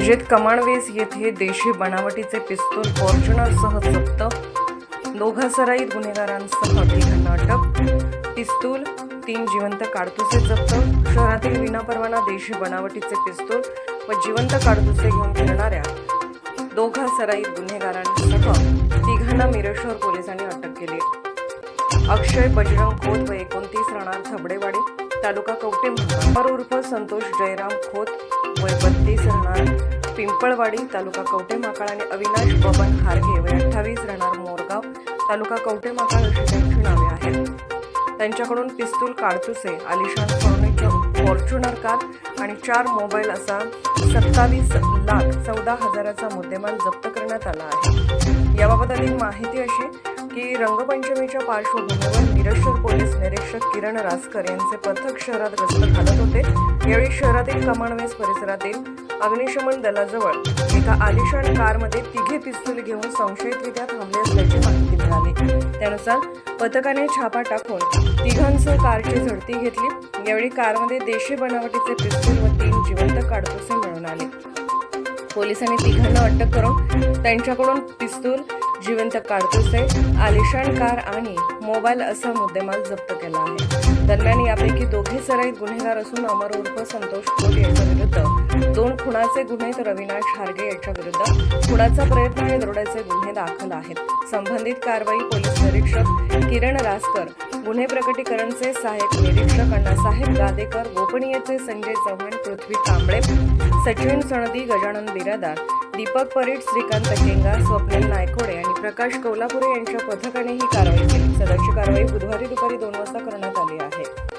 मिरजेत कमाणवेस येथे देशी बनावटीचे पिस्तूल फॉर्च्युनरसह जप्त. दोघा सराईत गुन्हेगारांसह तिघांना अटक. पिस्तूल तीन जिवंत काडतुसे जप्त. शहरातील विनापरवाना देशी बनावटीचे पिस्तूल व जिवंत काडतुसे घेऊन फिरणाऱ्या दोघा सराईत गुन्हेगारांसह तिघांना मिरेश्वर पोलिसांनी अटक केली. अक्षय बजरंग खोत व एकोणतीस राहणार थबडेवाडी. तालुका कवटे महार उर्फ संतोष जयराम खोत वय बत्तीस राहणार पिंपळवाडी तालुका कवटे माकाळ आणि अविनाश बबन खारगे वय अठ्ठावीस राहणार मोरगाव तालुका कवटे माकाळ अशी त्यांची नावे आहेत. त्यांच्याकडून पिस्तूल काडतुसे आलिशान फर्निचर फॉर्च्युनर कार आणि चार मोबाईल असा सत्तावीस लाख चौदा हजाराचा मुद्देमाल जप्त करण्यात आला आहे. याबाबत अधिक माहिती अशी की रंगपंचमीच्या पार्श्वभूमीवर मिरजशहर पोलीस निरीक्षक किरण रासकर यांचे पथक शहरात गस्त घालत होते. यावेळी शहरातील कमाणवेस परिसरातील अग्निशमन दलाजवळ एका आलिशान कारमध्ये तिघे पिस्तूल घेऊन संशयितरित्या थांबले असल्याची माहिती मिळाली. त्यानुसार पथकाने छापा टाकून तिघांसह कारची झडती घेतली. यावेळी कारमध्ये देशी बनावटीचे पिस्तूल व तीन जिवंत काडतुसे मिळून आले. पोलिसांनी तिघांना अटक करून त्यांच्याकडून पिस्तूल जिवंत कारतुसे आलिशान कार आणि मोबाईल असा मुद्देमाल जप्त केला आहे. दरम्यान यापैकी दोघे सराईत गुन्हेगार असून अमर उर्फ संतोष खोत यांच्या विरुद्ध खुनाचे गुन्हे तर अविनाश हार्गे यांच्या विरुद्ध खुनाचा प्रयत्न आणि दरोड्याचे गुन्हे दाखल आहेत. संबंधित कारवाई पोलीस निरीक्षक किरण रासकर गुन्हे प्रकटीकरणचे सहाय्यक निरीक्षक अण्णासाहेब गादेकर गोपनीयचे संजय चव्हाण पृथ्वी कांबळे सचिन सणदी गजानन बिरादार दीपक परीट श्रीकांत केंगा स्वप्नील नायकोडे आणि प्रकाश कौलापुरे यांच्या पथकाने ही कारवाई केली. सदरची कारवाई बुधवारी दुपारी दोन वाजता करण्यात आली आहे.